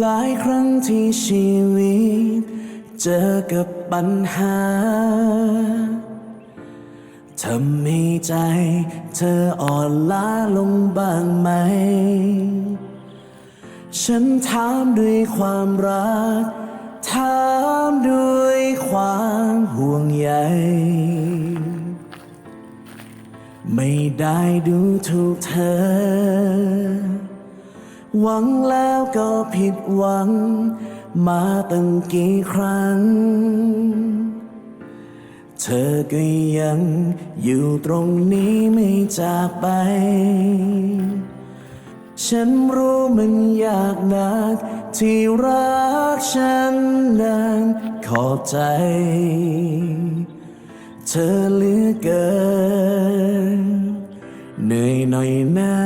หลายครั้งที่ชีวิต เจอกับปัญหาทำให้ใจเธออ่อนล้าลงบ้างไหม ฉันถามด้วยความรัก ถามด้วยความห่วงใย ไม่ได้ดูถูกเธอ หวังแล้วก็ผิดหวัง มาตั้งกี่ครั้ง เธอก็ยังอยู่ตรงนี้ไม่จากไป ฉันรู้มันยากนัก ที่รักฉันนั้นขอบใจ เธอเหลือเกิน เหนื่อยหน่อยนะ